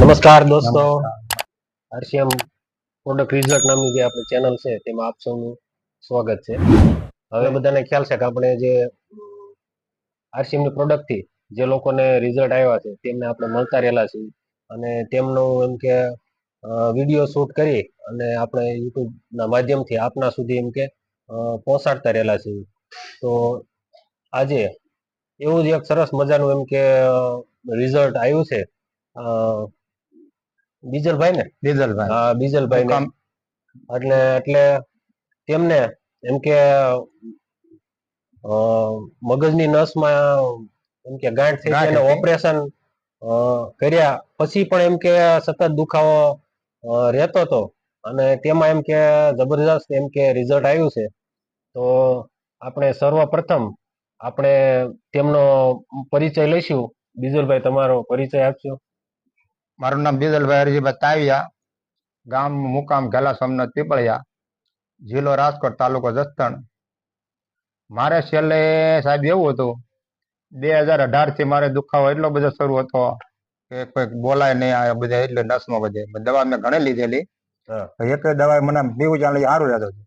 નમસ્કાર દોસ્તો. RCM product result નામની જે આપણી ચેનલ છે તેમાં આપ સૌનું સ્વાગત છે. હવે બધાને ખ્યાલ છે કે આપણે જે આરસીએમની પ્રોડક્ટથી જે લોકોને રિઝલ્ટ આવ્યા છે તેમને આપણે મળતા રહેલા છીએ. અને તેમનું એમ કે વીડિયો શૂટ કરી અને આપણે યુટ્યુબ ના માધ્યમથી આપના સુધી એમ કે પહોંચાડતા રહેલા છીએ. તો આજે એવું જ એક સરસ મજાનું એમ કે રિઝલ્ટ આવ્યું છે. બીજલભાઈ. ને બીજલભાઈ હા બીજલભાઈ ને એટલે એટલે તેમને એમ કે મગજની નસમાં એમ કે ગાંઠ થઈ ગાંઠ ઓપરેશન કર્યા. પછી પણ એમ કે સતત દુખાવો રહેતો હતો. અને તેમાં એમ કે જબરજસ્ત એમ કે રિઝલ્ટ આવ્યું છે. તો આપણે સર્વપ્રથમ આપણે તેમનો પરિચય લઈશું. બીજલભાઈ તમારો પરિચય આપશો? મારું નામ ડીઝલભાઈ હરજીભાઈ તાવિયા. ગામ મુકામ ઘેલા સોમનાથ પીપળિયા જિલ્લો રાજકોટ તાલુકો જસદણ. મારે છેલ્લે સાહેબ એવું હતું બે હજાર અઢારથી મારે દુખાવો એટલો બધો શરૂ હતો કે કોઈક બોલાય નહીં આ બધા એટલે નસમાં બધે. દવા મેં ઘણી લીધેલી. એક દવા મને પીવું ચાલે સારું રહેતો હતો.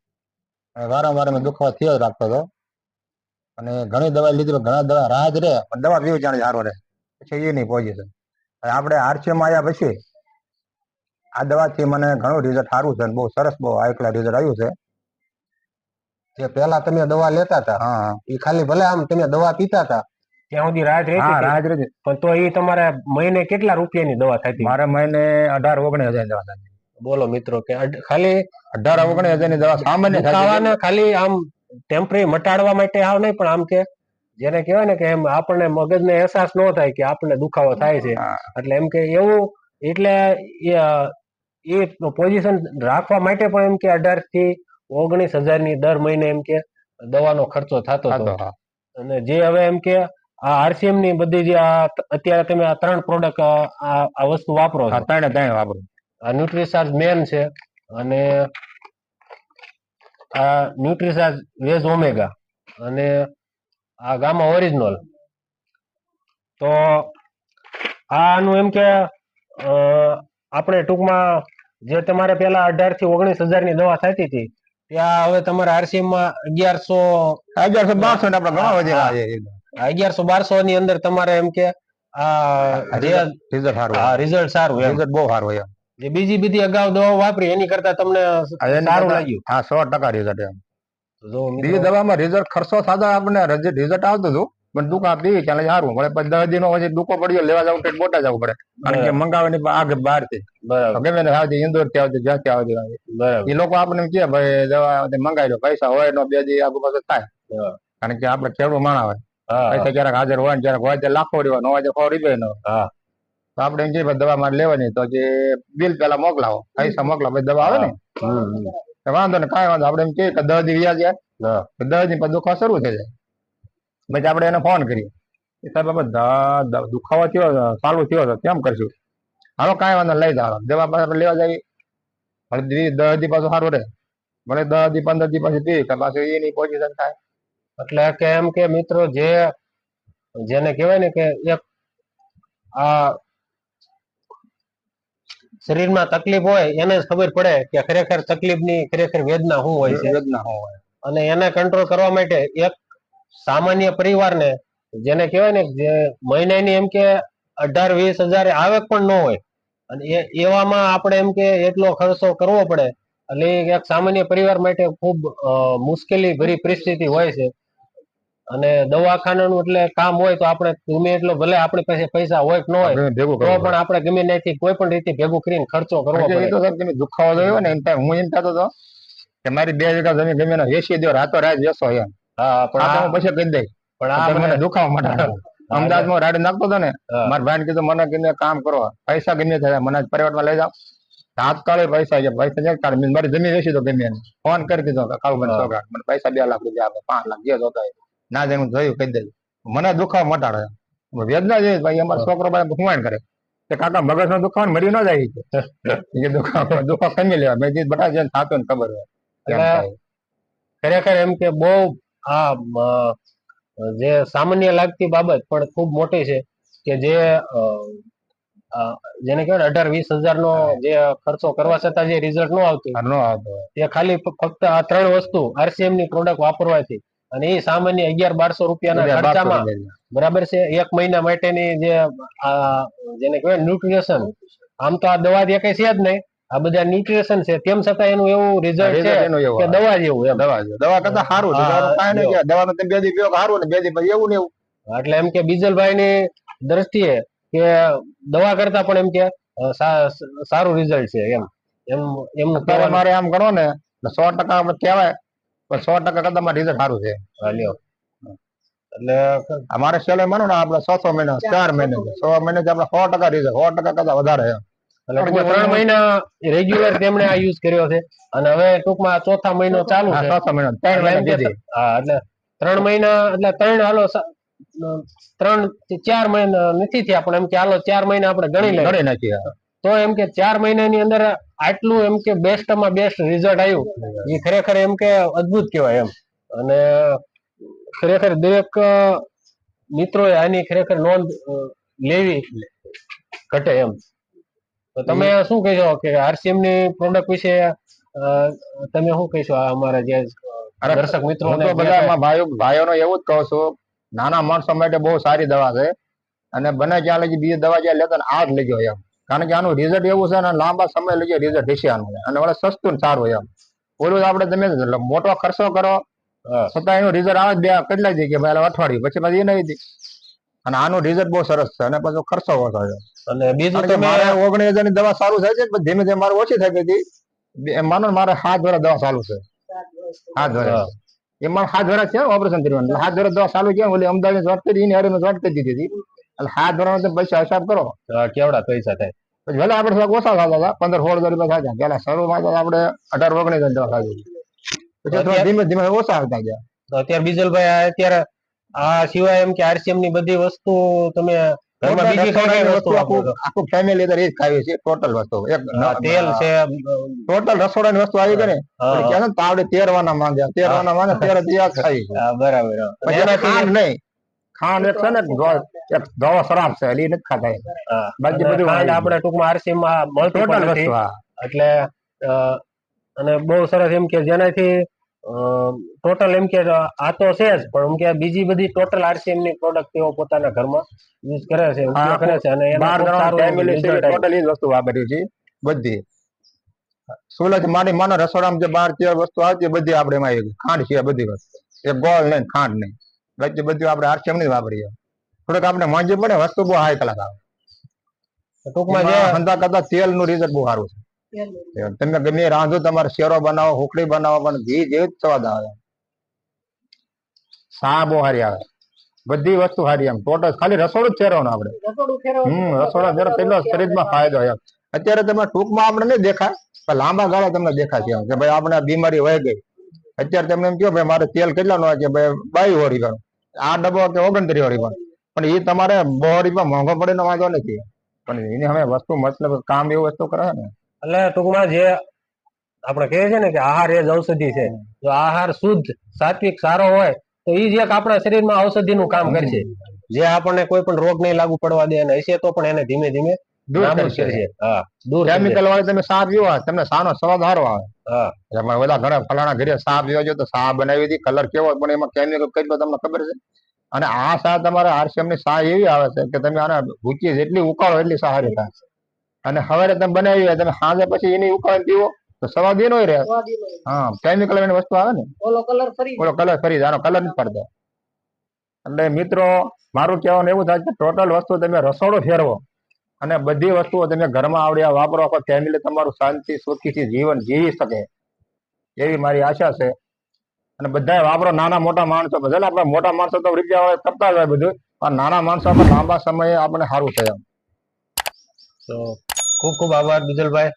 વારંવાર મેં દુખાવો થયો જ રાખતો હતો. અને ઘણી દવા લીધી ઘણા દવા રાહ જ રહે પણ દવા પીવું ચાલે સારું રહે. પછી એ નહીં પોઝિશન આપણે આરસીએમ આવ્યા પછી આ દવાથી મને ઘણું રિઝલ્ટ સારું છે બહુ સરસ બહુ ક્લાસ રિઝલ્ટ આવ્યું છે. જે પહેલા તમે દવા લેતા હતા હા. એ ખાલી ભલે આમ તમે દવા પીતા હતા. ત્યાં સુધી રાહત રહેતી હા હતી. રાજ રહી પણ તો એ તમારે મહિને કેટલા રૂપિયાની દવા થતી મારે મહિને અઢાર ઓગણીસ હજાર દવા થતી બોલો મિત્રો કે ખાલી અઢાર ઓગણીસ હજારની દવા સામાન્ય ખાલી આમ ટેમ્પરરી મટાડવા માટે આવ નહીં પણ આમ કે જેને કહેવાય ને કે એમ આપણને મગજને અહેસાસ ન થાય કે આપણને દુખાવો થાય છે. એટલે એમ કે એવું એટલે એ પોઝિશન રાખવા માટે પણ એમ કે અઢારથી ઓગણીસ હજારની દર મહિને એમ કે દવાનો ખર્ચો થતો હતો. અને જે હવે એમ કે આ આરસીએમની બધી જે આ અત્યારે તમે આ ત્રણ પ્રોડક્ટ આ વસ્તુ વાપરો ત્રણે ત્રણ વાપરું. આ ન્યુટ્રીસાર્જ મેન છે અને આ ન્યુટ્રીસાર્જ વેજ ઓમેગા અને આ ગામા ઓરિજિનલ તો આનું એમ કે આપણે ટૂંકમાં જે તમારે પેલા અઢારથી ઓગણીસ હજારની દવા થતી હતી ત્યાં હવે તમારે આરસીએમમાં અગિયારસો અગિયારસો બારસો આપણે ઘણા વધેલા છે અગિયારસો બારસો ની અંદર તમારે એમ કે આ રિઝલ્ટ સારું રિઝલ્ટ બહુ સારું હોય એમ. જે બીજી બધી અગાઉ દવાઓ વાપરી એની કરતા તમને સારું લાગ્યું. હા સો ટકા રિઝલ્ટ એમ. જો બીજી દવામાં રિઝલ્ટ ખર્ચો થતો આપણને રિઝલ્ટ આવતું હતું પણ દુકાન પીવી ચાલે સારું મળે. પછી દસ દિનો પછી દુકો પડ્યો લેવા જવું તો મોટા જવું પડે. કારણ કે મંગાવવાની આગ બહારથી બરાબર ગમે ને આવતી ઇન્દોરથી આવતી જ્યાંથી આવતી બરાબર. એ લોકો આપણને કે ભાઈ દવા મંગાવી લો પૈસા હોય નો બે દી આગુ પાછું થાય. કારણ કે આપણે ખેડૂત માણા હોય પૈસા ક્યારેક હાજર હોય ને ક્યારેક હોય તો લાખો રહ્યો નો હોય તો સો રૂપિયા નો. તો આપણે એમ કે દવા મારે લેવાની. તો જે બિલ પેલા મોકલાવો. પૈસા મોકલાવો પછી દવા આવે ને. વાંધો ને કાંઈ વાંધો આપણે એમ કહીએ કે દસ દી વ્યાજ યાર દસ દી પછી દુખાવો શરૂ થઈ જાય. પછી આપણે એને ફોન કરીએ. સાહેબ આપણે દ- દ- દુખાવો થયો સારું ચાલુ થયો છે કેમ કરશું? હાલો કાંઈ વાંધો લઈ દેવા પાસે આપણે લેવા જઈએ. હવે દસ દી પાછું સારું રહે. ભલે દસ દી પંદર દી પછી તો પાછું એની પોઝિશન થાય. એટલે કે એમ કે મિત્રો જે જેને કહેવાય ને કે એક આ શરીરમાં તકલીફ હોય એને જ ખબર પડે કે ખરેખર તકલીફની ખરેખર વેદના શું હોય છે. વેદના હોય. અને એને કંટ્રોલ કરવા માટે એક સામાન્ય પરિવારને જેને કહેવાય ને જે મહિનાની એમ કે અઢાર વીસ હજાર આવક પણ ન હોય. અને એ એવામાં આપણે એમ કે એટલો ખર્ચો કરવો પડે. એટલે એક સામાન્ય પરિવાર માટે ખૂબ મુશ્કેલી ભરી પરિસ્થિતિ હોય છે. અને દવાખાનાનું એટલે કામ હોય તો આપણે ગમે એટલો ભલે આપણી પાસે પૈસા હોય કે ન હોય તો પણ આપણે ગમે ત્યાંથી કોઈ પણ રીતે ભેગું કરીને ખર્ચો કરવો પડે. તો તમે દુખાવો જોયો ને એમ હું એમ કહેતો હતો કે મારી બે વીઘા જમીન ગમે વેચી દો રાતો રાત વેચો એમ. હા પણ આ પછી કહી દે પણ આ મને દુખાવો માટે અમદાવાદમાં રાડ નાખતો હતો ને મારા ભાઈ કીધું મને કીધું કામ કરો પૈસા ગમે થયા મને પ્રાઇવેટમાં લઈ જાઓ. તાત્કાલિક પૈસા છે પૈસા છે મારી જમીન વેચી દો ગમે ફોન કરી દીધો કાલ મને પૈસા બે લાખ રૂપિયા આપો પાંચ લાખ જે જોતા હોય. ના જાય હું જોયું કહી દઈશ મને દુખાવો મટાડે. વેદના જોઈએ ભાઈ અમારો છોકરો ભાઈ હુમાણ કરે. કે કાકા મગજ નો દુખાવો મરી ન જાય કે. દુખાવો દુખાવો કમી લેવા મેં કીધું બટા જેને થતું ને ખબર હોય. ખરેખર એમ કે બહુ આ જે સામાન્ય લાગતી બાબત પણ ખૂબ મોટી છે કે જે જેને કહેવાય ને અઢાર વીસ હજાર નો જે ખર્ચો કરવા છતાં જે રિઝલ્ટ નો આવતું. નો એ ખાલી ફક્ત આ ત્રણ વસ્તુ આરસીએમની પ્રોડક્ટ વાપરવાથી. અને એ સામાન્ય અગિયાર બારસો રૂપિયાના ખર્ચામાં. બરાબર છે એક મહિના માટેની જે આ જેને કહેવાય ન્યુટ્રિશન આમ તો આ દવા જે કઈ છે જ નહીં. આ બધા ન્યુટ્રિશન છે. તેમ છતાં એનું એવું રિઝલ્ટ છે કે દવા જેવું એમ. દવા. દવા કરતા સારું છે. જો. તમે બે દી પીવો સારું ને બે દી પછી એવું ને એવું. એટલે એમ કે બીજલભાઈ ની દ્રષ્ટિએ કે દવા કરતા પણ એમ કે સારું રિઝલ્ટ છે એમ. એમ એમનું અત્યારે મારે આમ ગણો ને સો ટકા કહેવાય પણ સો ટકા કરતા મારે રિઝલ્ટ સારું છે. લ્યો. એટલે અમારે છેલ્લે માનો ને આપણે છ છ મહિના ચાર મહિના છ. મહિને. આપણે સો ટકા રિઝલ્ટ સો ટકા કરતા વધારે છે. એટલે ત્રણ મહિના રેગ્યુલર તેમણે આ યુઝ કર્યો છે. અને હવે ટૂંકમાં ચોથા મહિનો ચાલુ છે. મહિના. ત્રણ એટલે મહિના હા એટલે ત્રણ મહિના એટલે ત્રણ હાલો ત્રણ ચાર મહિના નથી થયા પણ એમ કે હાલો ચાર મહિના આપણે ગણી લઈએ. ગણી નાખી હા. તો એમ કે ચાર મહિનાની અંદર આટલું એમ કે બેસ્ટમાં બેસ્ટ રિઝલ્ટ આવ્યું એ ખરેખર એમ કે અદભુત કહેવાય એમ. અને ખરેખર દરેક મિત્રોએ આની ખરેખર નોંધ લેવી ઘટે એમ. તો તમે શું કહેશો કે આરસીએમની પ્રોડક્ટ વિશે તમે શું કહેશો અમારા જે દર્શક મિત્રો બધા ભાઈઓ ભાઈઓનો એવું જ કહો છો નાના માણસો માટે બહુ સારી દવા છે. અને બને જ્યાં લગી બીજી દવા જ્યાં લેતા આ જ લેજો એમ. કારણ કે આનું રિઝલ્ટ એવું છે અને લાંબા સમય લઈએ રિઝલ્ટ હશે આનું. અને વળે સસ્તું ને સારું એમ. ઓલું આપણે તમે મોટો ખર્ચો કરો છતાં એનું રિઝલ્ટ આવે બે કેટલા દી કે ભાઈ અઠવાડિયું પછી પછી એ નહીં દી અને આનું રિઝલ્ટ બહુ સરસ છે અને પાછો ખર્ચો ઓછો છે. અને બીજું તમે મારે ઓગણીસ હજારની દવા સારું થાય છે પણ ધીમે ધીમે મારે ઓછી થઈ ગઈ હતી માનો ને મારે હાથ વર્ષ દવા ચાલુ છે. હાથ હા. એમાં હાથ વર્ષ છે ઓપરેશન કરવાનું. હાથ સાત દવા ચાલુ છે ઓલી અમદાવાદ વાત કરી એની હારે વાત કરી દીધી હતી. એટલે સાત વર્ષ પૈસા હિસાબ કરો. કેવડા પૈસા થાય? પછી ભલે આપણે થોડા ઓછા થતા હતા પંદર સોળ રૂપિયા થતા પેલા શરૂમાં તો આપણે અઢાર ઓગણીસ હજાર દવા પછી થોડા ધીમે ધીમે ઓછા આવતા ગયા. તો અત્યારે બીજલભાઈ અત્યારે આ સિવાય એમ કે આરસીએમની બધી વસ્તુ તમે ઘરમાં બીજી કઈ કઈ વસ્તુ આખું ફેમિલી એ જ ખાવી છે ટોટલ વસ્તુ. એક તેલ છે ટોટલ રસોડાની વસ્તુ આવી ગઈ ને ને તાવડે તેરવાના માંગ્યા તેરવાના માંગે ત્યારે તૈયાર ખાઈ. બરાબર નહીં. ખાંડ એક છે ને એક દવા શરાબ છે એટલે એ નથી ખાતા બાકી અને બધું ખાંડ આપણે ટૂંકમાં આરસીએમમાં મળતું પણ વસ્તુ નથી. એટલે અને બહુ સરસ એમ કે જેનાથી ટોટલ એમ કે આ તો છે જ પણ એમ કે બીજી બધી ટોટલ આરસીએમની પ્રોડક્ટ તેઓ પોતાના ઘરમાં યુઝ કરે છે ઉપયોગ કરે છે અને ફેમિલી છે ટોટલ એ વસ્તુ વાપરી છે બધી. સુલજ મારી માનો રસોડામાં જે બાર તેર વસ્તુ આવતી બધી આપણે એમાં ખાંડ છે બધી વસ્તુ. એક ગોળ નહીં ખાંડ નહીં બાકી બધું આપણે આરસીએમની જ વાપરીએ. થોડુંક આપણે માંગી પડે વસ્તુ બહુ હાઈ ક્લાસ આવે. ટૂંકમાં જે એમાં હંધા કરતા તેલનું રિઝલ્ટ બહુ સારું છે. તમે ગમે એ રાંધો તમારે શેરો બનાવો હુકડી બનાવો પણ ઘી જેવું જ સ્વાદ આવે. સા બહુ સારી આવે. બધી વસ્તુ સારી એમ. ટોટલ ખાલી રસોડું જ ફેરવવાનું આપણે. હમ રસોડા ફેરવ કેટલો શરીરમાં ફાયદો એમ. અત્યારે તમે ટૂંકમાં આપણે નહીં દેખાય પણ લાંબા ગાળે તમને દેખાશે એમ. કે ભાઈ આપણે આ બીમારી વહી ગઈ. અત્યારે તમને એમ કહો ભાઈ મારે તેલ કેટલાનું આવે છે ભાઈ બાવી હોરી પણ આ ડબ્બો કે ઓગણત્રીસ વાળી પણ. એ તમારે બહુ હોરીમાં મોંઘો પડે એનો વાંધો નથી. પણ એની હવે વસ્તુ મતલબ કામ એવું વસ્તુ કરે ને. એટલે ટૂંકમાં જે આપણે કહે છે ને કે આહાર એ જ ઔષધિ છે. જો આહાર શુદ્ધ સાત્વિક સારો હોય તો એ જે એક આપણા શરીરમાં ઔષધિનું કામ કરશે જે આપણને કોઈ પણ રોગ નહીં લાગુ પડવા દે અને હશે તો પણ એને ધીમે ધીમે દૂર કરશે હા દૂર કેમિકલ વાળી તમે સાર પીવો તમને સાનો સ્વાદ સારો આવે. એમાં બધા ઘણા ફલાણા ઘરે સા પીવો જો તો સા બનાવી હતી કલર કેવો પણ એમાં કેમિકલ કેટલો તમને ખબર છે? અને આ સા તમારે આરસીએમની સા એવી આવે છે કે તમે આને ભૂચી જેટલી ઉકાળો એટલી સા સારી થાય. અને હવે તમે બનાવી હોય તમે સાંજે પછી એની ઉકાળી પીવો તો સવા દિન હોય રહે. હા કેમિકલ એની વસ્તુ આવે ને? ઓલો કલર ફરી ઓલો કલર ફરી આનો કલર નથી પડતો. એટલે મિત્રો મારું કહેવાનું એવું થાય કે ટોટલ વસ્તુ તમે રસોડો ફેરવો. અને બધી વસ્તુઓ તમે ઘરમાં આવડ્યા વાપરો આખો ફેમિલી તમારું શાંતિ, સુખીથી જીવન જીવી શકે. એવી મારી આશા છે. અને બધા વાપરો નાના મોટા માણસો બધા આપણે મોટા માણસો તો રૂપિયા વાળા કરતા હોય બધું, પણ નાના માણસો પણ લાંબા સમયે આપણે સારું છે એમ. તો ખૂબ ખૂબ આભાર બીજલભાઈ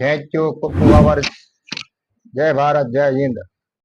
થેન્ક યુ ખૂબ ખૂબ આભાર. જય ભારત, જય હિન્દ.